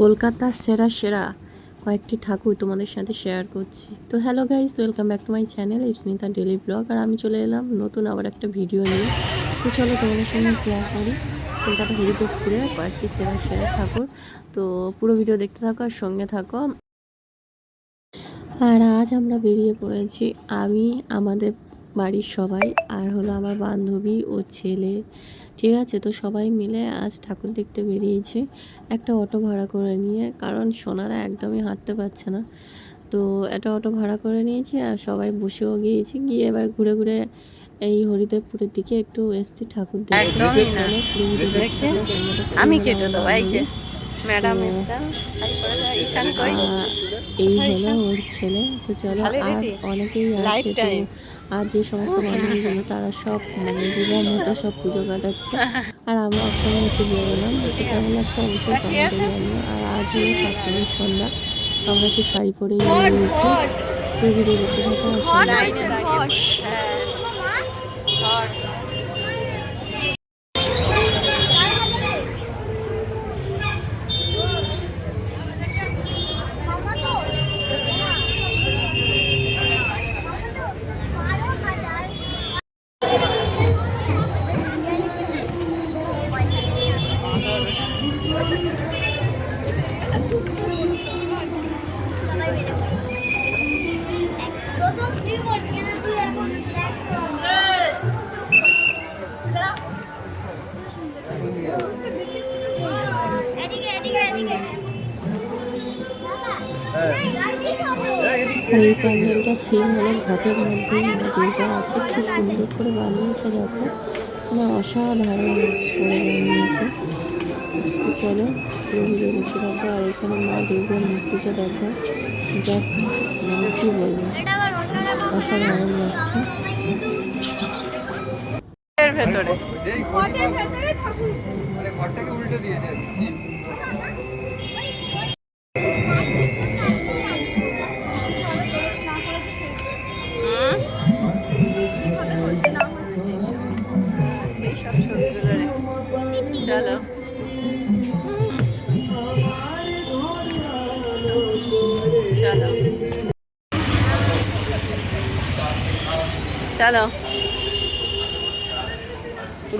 কলকাতার সেরা সেরা কয়েকটি ঠাকুর তোমাদের সাথে শেয়ার করছি। তো hello guys welcome back to my channel Ipsanita daily vlog আর আমি চলে এলাম নতুন আবার একটা ভিডিও নিয়ে। তো চলো তোমাদের সঙ্গে শেয়ার করি। কলকাতা হরিদেবপুরে কয়েকটি সেরা সেরা ঠাকুর। তো পুরো ভিডিও দেখতে থাকো আর সঙ্গে থাকো। আর আজ আমরা বেরিয়ে পড়েছি আমি, আমাদের বাড়ির সবাই আর হলো আমার বান্ধবী ও ছেলে। ঠিক আছে তো সবাই মিলে আজ ঠাকুর দেখতে বেরিয়েছে একটা অটো ভাড়া করে নিয়ে কারণ সোনারা একদমই হাঁটতে পারছে না। তো একটা অটো ভাড়া করে নিয়েছি আর সবাই বসেও গিয়েছি গিয়ে এবার ঘুরে ঘুরে এই হরিদেবপুরের দিকে একটু এসছি ঠাকুর। আমি কেটে দেবো এই যে। ম্যাডাম এই হলো ওর ছেলে। তো চলো আর অনেকেই আছে. আর যে সমস্ত বান্ধবীগুলো তারা সব মানে বিবাহ মতো সব পুজো কাটাচ্ছে। আর আমরা একসঙ্গে একটু বেরোলাম তো কেমন লাগছে অবশ্যই কমেন্টে জানিও। আর আজ হলো সন্ধ্যা। আমরা একটু শাড়ি পরে নিয়েছি তো ভিডিও দেখতে থাকো। এই প্যান্ডেলটার থিম হলো ঘটের মধ্যে মানে আছে খুব সুন্দর করে বানিয়েছে দেখো। মানে অসাধারণ করে বানিয়েছে। তো চলো ভিডিও দেখতে আর এখানে মা দুর্গার মূর্তিটা দেখো। জাস্ট মানে কী বলব? অসাধারণ লাগছে। ভেতরে। ঘরটাকে উল্টে দিয়েছে চলো চলো চলো।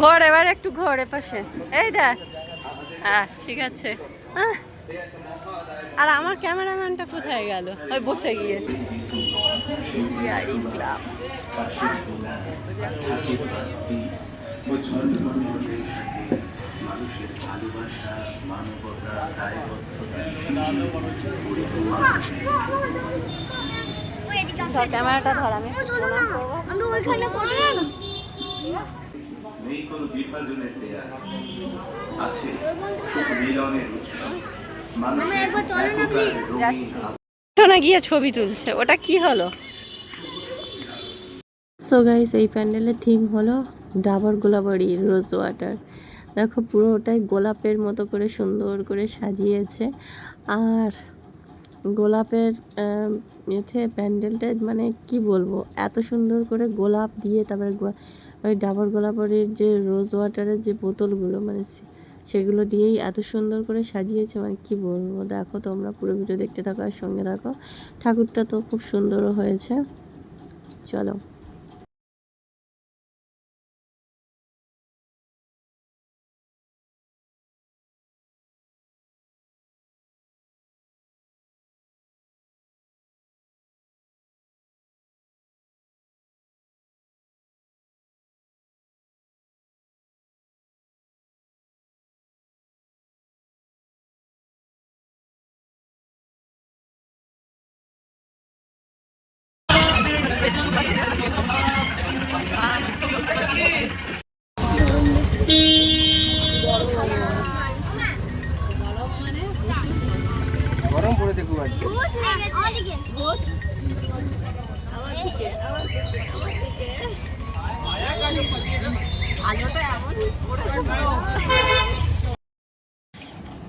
ঘর এবার একটু ঘর এপাশে। এই দেখ। হ্যাঁ ঠিক আছে। আর আমার ক্যামেরাম্যানটা কোথায় গেল? ওই বসে গিয়ে। ক্লাব ক্যামেরাটা ধর আমি ওইখানে না নেই কোনো বিভাজনের দেয়াল। আছে মিলনের উৎসব। গিয়ে ছবি তুলছে ওটা কি হলো? সো গাইস এই প্যান্ডেলের থিম হলো ডাবর গোলাবাড়ি রোজ ওয়াটার দেখো পুরোটাই গোলাপের মতো করে সুন্দর করে সাজিয়েছে। আর গোলাপের এতে প্যান্ডেলটা মানে কি বলব? এত সুন্দর করে গোলাপ দিয়ে তারপরে ওই ডাবর গোলাপের যে রোজ ওয়াটারের যে বোতলগুলো মানে সেগুলো দিয়েই এত সুন্দর করে সাজিয়েছে মানে কি বলব? দেখো তোমরা পুরো ভিডিও দেখতে থাকো আর সঙ্গে থাকো। ঠাকুরটা তো খুব সুন্দরও হয়েছে। চলো। গরম আজকে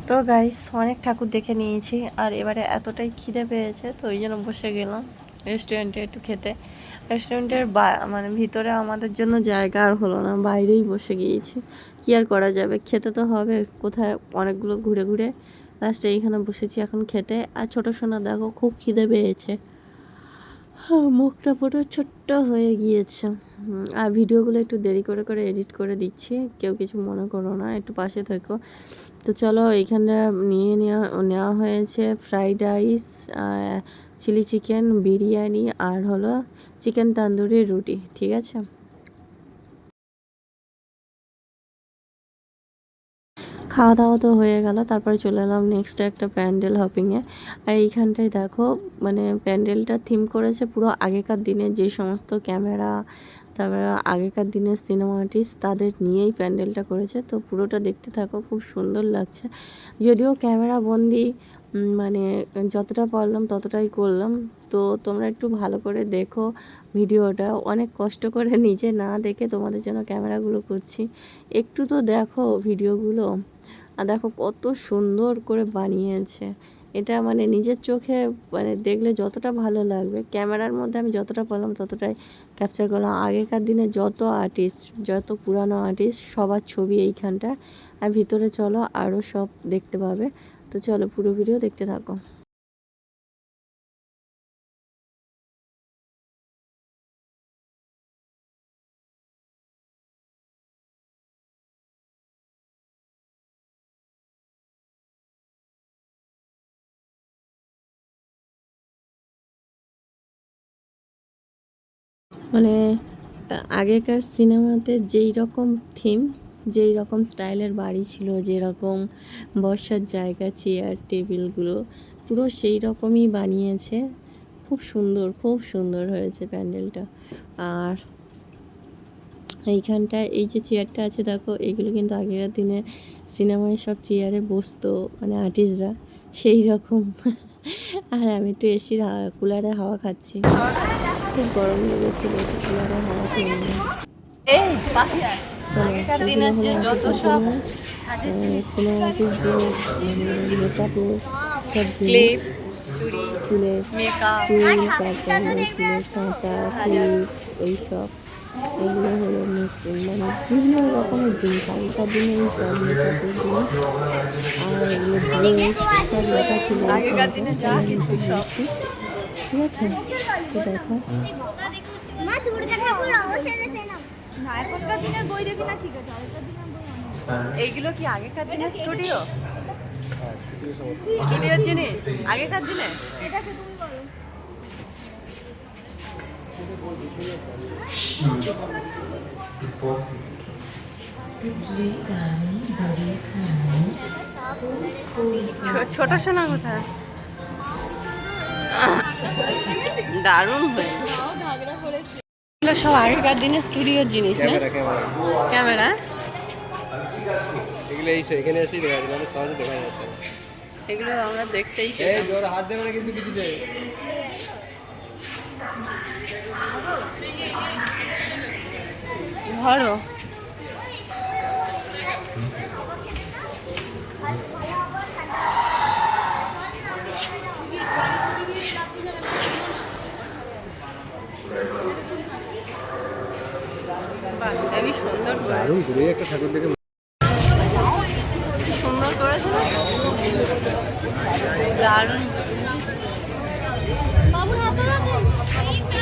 তো গাইস অনেক ঠাকুর দেখে নিয়েছি, আর এবারে এতটাই খিদে পেয়েছে, তো ওই জন্য বসে গেলাম। রেস্টুরেন্টে একটু খেতে। রেস্টুরেন্টের বা মানে ভিতরে আমাদের জন্য জায়গা আর হলো না, বাইরেই বসে গিয়েছি। কী আর করা যাবে? খেতে তো হবে, কোথায় অনেকগুলো ঘুরে ঘুরে। লাস্টে এইখানে বসেছি এখন খেতে। আর ছোটো সোনা দেখো, খুব খিদে পেয়েছে। মুখটা পুরো ছোট্ট হয়ে গিয়েছে। আর ভিডিওগুলো একটু দেরি করে করে এডিট করে দিচ্ছি। কেউ কিছু মনে করো না, একটু পাশে থেকো। তো চলো, এখানে নিয়ে নেওয়া নেওয়া হয়েছে fried rice chilli chicken biryani, আর হলো চিকেন তান্দুরি রুটি, ঠিক আছে? খাওয়া দাওয়া তো হয়ে গেল, তারপরে চলে এলাম নেক্সট একটা প্যান্ডেল হপিংয়ে আর এইখানটায় দেখো মানে প্যান্ডেলটা থিম করেছে পুরো আগেকার দিনে যে সমস্ত ক্যামেরা তারপরে আগেকার দিনের সিনেমা আর্টিস্ট তাদের নিয়েই প্যান্ডেলটা করেছে। তো পুরোটা দেখতে থাকো, খুব সুন্দর লাগছে। যদিও ক্যামেরা বন্দি মানে যতটা পারলাম ততটাই করলাম। তো তোমরা একটু ভালো করে দেখো ভিডিওটা। অনেক কষ্ট করে নিজে না দেখে তোমাদের জন্য ক্যামেরাগুলো করছি। একটু তো দেখো ভিডিওগুলো। আর দেখো কত সুন্দর করে বানিয়েছে। এটা মানে নিজের চোখে মানে দেখলে যতটা ভালো লাগবে। ক্যামেরার মধ্যে আমি যতটা পারলাম ততটাই ক্যাপচার করলাম। আগেকার দিনে যত আর্টিস্ট যত পুরানো আর্টিস্ট সবার ছবি এইখানটা আর ভিতরে চলো আরও সব দেখতে পাবে। তো চলো পুরো ভিডিও দেখতে থাকো। মানে আগেকার সিনেমাতে যেই রকম থিম, যেই রকম স্টাইলের বাড়ি ছিল যেরকম বসার জায়গা, চেয়ার, টেবিলগুলো, পুরো সেই রকমই বানিয়েছে। খুব সুন্দর খুব সুন্দর হয়েছে প্যান্ডেলটা। আর এইখানটায় এই যে চেয়ারটা আছে, দেখো, এগুলো কিন্তু আগেকার দিনে সিনেমায় সব চেয়ারে বসতো মানে আর্টিস্টরা। সেই রকম। আর আমি একটু এসির কুলারে হাওয়া খাচ্ছি। খুব গরম লেগেছিল একটু কুলারে হাওয়া খেয়ে। এই চলো, যত সব ক্লিপ চুড়ি তারপর ক্লিপ এইসব এগুলো হলো make- মানে বিভিন্ন রকমের জিনিস আগেকার দিনে এই সব মেকআপের জিনিস আর এগুলো ড্রেস সব লেখা ছিল আগেকার দিনে যা কিছু ঠিক আছে তো দেখো। এইগুলো কি আগেকার দিনের স্টুডিও স্টুডিওর জিনিস আগেকার দিনে ছোট সোনা কোথায়? দারুণ হয়েছে। সব আগেকার দিনে স্টুডিওর জিনিস না? ক্যামেরা এগুলো এই এখানে এসেই দেখা যাচ্ছে মানে সহজে দেখা যাচ্ছে। এগুলো আমরা দেখতেই জোর হাত দেবে না কিন্তু কিছুতে। ধরো। দারুণ ঘুরে একটা ঠাকুর দেখে সুন্দর করেছে? দারুণ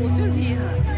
প্রচুর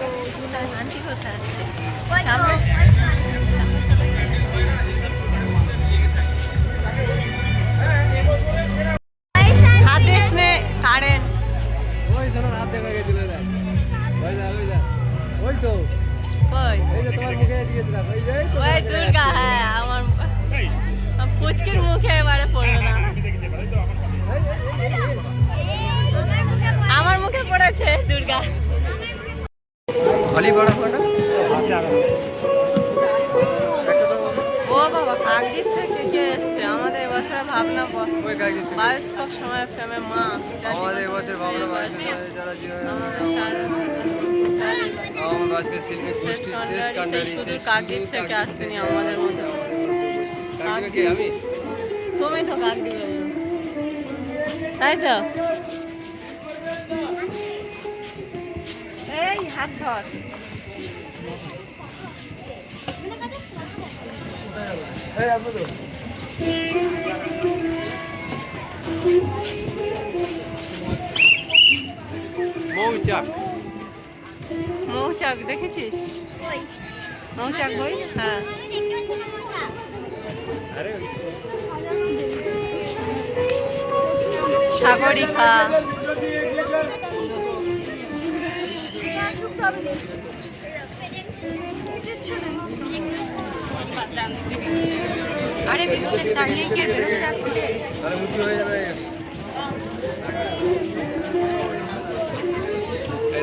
দেখ এগুলো ধরিয়ে রেখেছে দেখ ওগুলো কিন্তু আগে খালি বড় ফোনটা ও বাবা কাকদ্বীপ থেকে কে এসছে? আমাদের এবছর ভাবনা বায়োস্কোপ সময় ফ্রেমে মা আমাদের এবছর ভাবনা যারা জীবনে আমাদের সারা- আমার আজকে শিল্পী শেষ শেষ কান্ডারি কান্ডারি শুধু কাকদ্বীপ থেকে আসতেনি আমাদের মধ্যে। কাকদ্বীপে আমি? তুমি তো কাকদ্বীপে তাই তো? এই হাত ধর। মৌচাক। মৌচাক দেখেছিস? ওই মৌচাক বই? হ্যাঁ। আমি দেখতে পাচ্ছি না মোটা আরে বিদ্যুতের চালিয়ে কি বেরোতে যাচ্ছে। এই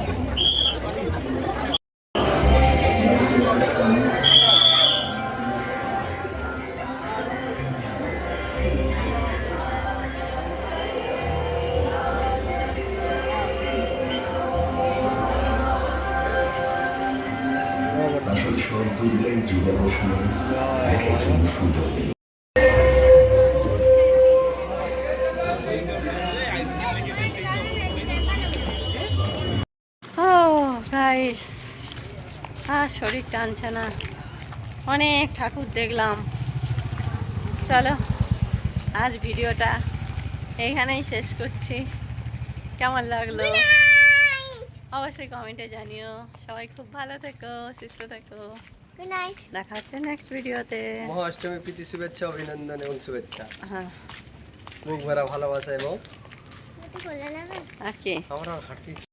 যুগে বসানো এক একজন সুন্দর ও গাইস আর শরীর টানছে না। অনেক ঠাকুর দেখলাম। চলো আজ ভিডিওটা এখানেই শেষ করছি। কেমন লাগল? অবশ্যই কমেন্টে জানিও। সবাই খুব ভালো থেকো সুস্থ থেকো। দেখা হচ্ছে নেক্সট ভিডিওতে মহাষ্টমী প্রীতি শুভেচ্ছা অভিনন্দন এবং শুভেচ্ছা। হ্যাঁ। বুক ভরা ভালোবাসা এবং ওকে আমরা হাঁটতে